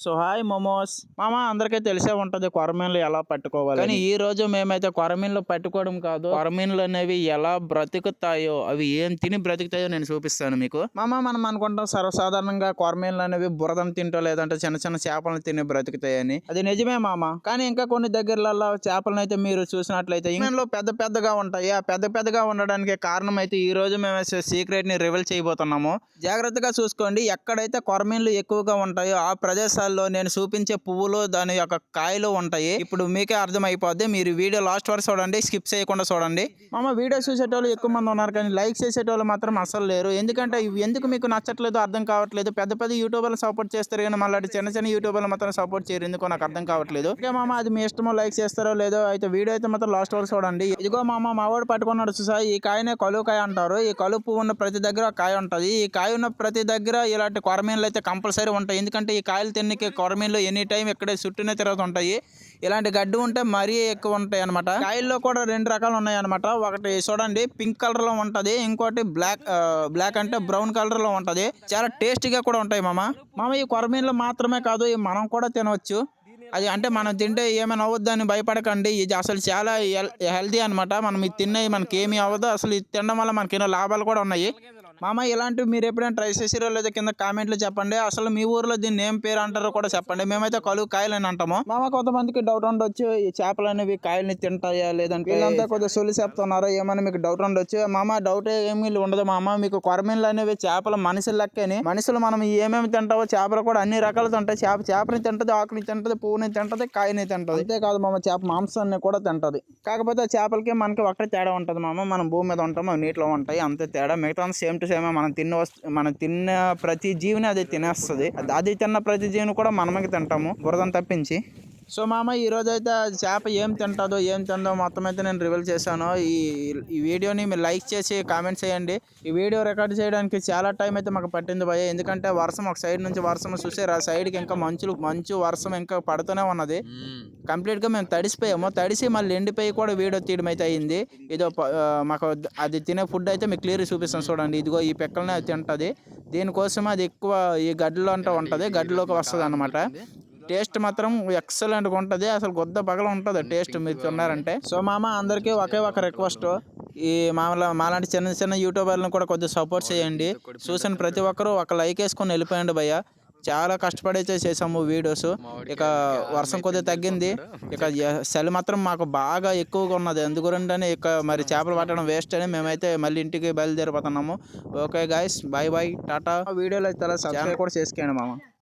So hi momos. మామ అందరికీ తెలిసే ఉంటది కొరమీన్లు ఎలా పట్టుకోవాలి కానీ ఈ రోజు మేమైతే కొరమీన్లు పట్టుకోవడం కాదు కొరమీన్లు అనేవి ఎలా బ్రతుకుతాయో అవి ఏం తిని బ్రతుకుతాయో నేను చూపిస్తాను మీకు. మామ మనం అనుకుంటాం సర్వసాధారణంగా కొరమీన్లు అనేవి బురదను తింటో లేదంటే చిన్న చిన్న చేపలను తిని బ్రతుకుతాయని. అది నిజమే మామ. కానీ ఇంకా కొన్ని దగ్గరలలో చేపలను అయితే మీరు చూసినట్లయితే ఇంగ్లాండ్లో పెద్ద పెద్దగా ఉంటాయి. ఆ పెద్ద పెద్దగా ఉండడానికి కారణం అయితే ఈ రోజు మేము సీక్రెట్ని రివీల్ చేయబోతున్నాము. జాగ్రత్తగా చూసుకోండి ఎక్కడైతే కొరమీన్లు ఎక్కువగా ఉంటాయో ఆ వీడియోలలో నేను చూపించే పువ్వులు దాని యొక్క కాయలు ఉంటాయి. ఇప్పుడు మీకే అర్థమైపోద్ది. మీరు వీడియో లాస్ట్ వరకు చూడండి స్కిప్ చేయకుండా చూడండి. మామ వీడియో చూసేటోళ్ళు ఎక్కువ మంది ఉన్నారు కానీ లైక్ చేసేటోళ్ళు మాత్రం అసలు లేరు. ఎందుకంటే ఇవి ఎందుకు మీకు నచ్చట్లేదు అర్థం కావట్లేదు. పెద్ద పెద్ద యూట్యూబర్లు సపోర్ట్ చేస్తారు కానీ మళ్ళీ చిన్న చిన్న యూట్యూబర్లు మాత్రం సపోర్ట్ చేయరు. ఎందుకో నాకు అర్థం కావట్లేదు. ఓకే మామ అది మీ ఇష్టమో లైక్ చేస్తారో లేదో అయితే వీడియో అయితే మాత్రం లాస్ట్ వరకు చూడండి. ఇదిగో మామ మావాడు పట్టుకున్నాడు చూసా. ఈ కాయనే కలువ కాయ అంటారు. ఈ కలువ పువ్వు ఉన్న ప్రతి దగ్గర కాయ ఉంటుంది. ఈ కాయ ఉన్న ప్రతి దగ్గర ఇలాంటి కొరమీన్లు అయితే కంపల్సరీ ఉంటాయి. ఎందుకంటే ఈ కాయలు తిన్నికి కొరమీన్లు ఎనీ టైం ఇక్కడే చుట్టూనే తిరుగుతుంటాయి. ఇలాంటి గడ్డి ఉంటే మరీ ఎక్కువ ఉంటాయి అనమాట కాయల్లో కూడా రెండు రకాలు ఉన్నాయి అనమాట ఒకటి చూడండి పింక్ కలర్లో ఉంటది. ఇంకోటి బ్లాక్ బ్లాక్ అంటే బ్రౌన్ కలర్లో ఉంటది. చాలా టేస్టీగా కూడా ఉంటాయి మామ. మామ ఈ కొరమీన్లు మాత్రమే కాదు ఇవి మనం కూడా తినవచ్చు. అది అంటే మనం తింటే ఏమైనా అవ్వద్దని భయపడకండి. ఇది అసలు చాలా హెల్దీ అనమాట మనం ఇది తిన్నవి మనకి ఏమీ అవ్వదు. అసలు ఇది తినడం వల్ల మనకి ఎన్నో లాభాలు కూడా ఉన్నాయి. మామ ఇలాంటివి మీరు ఎప్పుడైనా ట్రై చేసిరో లేదో కింద కామెంట్లు చెప్పండి. అసలు మీ ఊర్లో దీన్ని ఏం పేరు అంటారో కూడా చెప్పండి. మేమైతే కలువు కాయలు అని అంటాము. మామ కొంతమందికి డౌట్ ఉండొచ్చు. ఈ చేపలు అనేవి కాయల్ని తింటాయా లేదంటే వీళ్ళంతా కొద్దిగా సొలి చెప్తున్నారు ఏమని మీకు డౌట్ ఉండొచ్చు. మామ డౌట్ ఏమీ ఉండదు మామ. మీకు కొరమీన్లు అనేవి చేపలు మనుషులు లెక్కని. మనుషులు మనం ఏమేమి తింటావో చేపలు కూడా అన్ని రకాలు తింటాయి. చేప చేపని తింటది ఆకుని తింటది పువ్వుని తింటది కాయని తింటది. అంతేకాదు మామ చేప మాంసాన్ని కూడా తింటది. కాకపోతే చేపలకి మనకి ఒకటే తేడా ఉంటుంది మామ. మనం భూమి మీద ఉంటాం అవి నీటిలో ఉంటాయి అంతే తేడా. మిగతా సేమ్ టు సేమ్ మనం తిన్న వస్తు మనం తిన్న ప్రతి జీవిని అది తినేస్తుంది. అది- అది తిన్న ప్రతి జీవిని కూడా మనమే తింటాము. బురదను తప్పించి. సో మామ ఈ రోజు అయితే ఆ చేప ఏం తింటుందో ఏం తిందో మొత్తం అయితే నేను రివీల్ చేశాను. ఈ ఈ వీడియోని మీరు లైక్ చేసి కామెంట్ చేయండి. ఈ వీడియో రికార్డ్ చేయడానికి చాలా టైం అయితే మాకు పట్టింది భయ ఎందుకంటే వర్షం ఒక సైడ్ నుంచి వర్షం చూసారు. ఆ సైడ్కి ఇంకా మంచు మంచు వర్షం ఇంకా పడుతూనే ఉన్నది. కంప్లీట్గా మేము తడిసిపోయాము. తడిసి మళ్ళీ ఎండిపోయి కూడా వీడియో తీయడం అయితే అయింది. ఇదో మాకు అది తినే ఫుడ్ అయితే మీకు క్లియర్ చూపిస్తాను చూడండి. ఇదిగో ఈ పెక్కలనే తింటుంది. దీనికోసం అది ఎక్కువ ఈ గడ్డలో అంటూ ఉంటుంది. గడ్డలోకి వస్తుంది. అనమాట టేస్ట్ మాత్రం ఎక్సలెంట్గా ఉంటుంది. అసలు గొద్ద పగల ఉంటుంది టేస్ట్ మీరు తిన్నారంటే. సో మామ అందరికీ ఒకే ఒక రిక్వెస్ట్ ఈ మామూలు మాలాంటి చిన్న చిన్న యూట్యూబర్లను కూడా కొద్దిగా సపోర్ట్ చేయండి. చూసిన ప్రతి ఒక్కరూ ఒక లైక్ వేసుకొని వెళ్ళిపోయండి భయ్య. చాలా కష్టపడి అయితే చేసాము వీడియోస్ ఇక వర్షం కొద్దిగా తగ్గింది. ఇక చలి మాత్రం మాకు బాగా ఎక్కువగా ఉన్నది. ఎందుకంటే ఇక మరి చేపలు పట్టడం వేస్ట్ అని మేమైతే మళ్ళీ ఇంటికి బయలుదేరిపోతున్నాము. Okay guys bye bye tata వీడియోలో అయితే సబ్స్క్రైబ్ కూడా చేసుకోండి మామ.